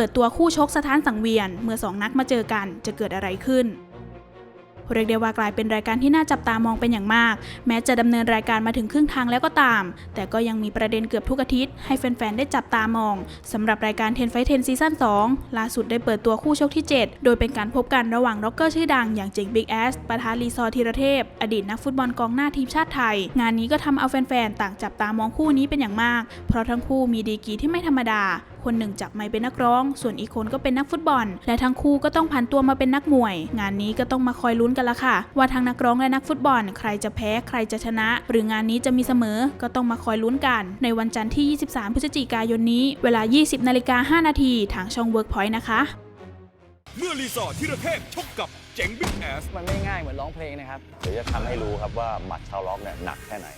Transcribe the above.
ปิดตัวคู่ชกสถานสังเวียน เมื่อสองนักมาเจอกันจะเกิดอะไรขึ้นเรียกได้ว่ากลายเป็นรายการที่น่าจับตามองเป็นอย่างมาก แม้จะดำเนินรายการมาถึงครึ่งทางแล้วก็ตาม แต่ก็ยังมีประเด็นเกือบทุกอาทิตย์ให้แฟนๆ ได้จับตามองสำหรับรายการ10 Fight 10ซีซั่น2ล่าสุดได้เปิดตัวคู่ชกที่ 7 โดยเป็นการพบกันระหว่างร็อกเกอร์ชื่อดังอย่างเจงบิ๊กแอสประทะลีซอร์ธีรเทพ อดีตนักฟุตบอลกองหน้าทีมชาติไทย งานนี้ก็ทำเอาแฟนๆ ต่างจับตามองคู่นี้เป็นอย่างมาก เพราะทั้งคู่มีดีกีที่ไม่ธรรมดาคนหนึ่งจับไมค์เป็นนักร้อง ส่วนอีกคนก็เป็นนักฟุตบอล และทั้งคู่ก็ต้องผันตัวมาเป็นนักมวย งานนี้ก็ต้องมาคอยลุ้นกันละค่ะ ว่าทั้งนักร้องและนักฟุตบอล ใครจะแพ้ใครจะชนะ หรืองานนี้จะมีเสมอก็ต้องมาคอยลุ้นกัน ในวันจันทร์ที่ 23 พฤศจิกายนนี้ เวลา 20นาฬิกา5นาทีทางช่อง Workpoint นะคะเมื่อรีสอร์ทที่ระเทพชกกับเจ๋งบิ๊กแอสมันไม่ง่ายเหมือนร้องเพลงนะครับ เดี๋ยวจะทำให้รู้ครับว่าหมัดชาวล็อกเนี่ยหนักแค่ไหน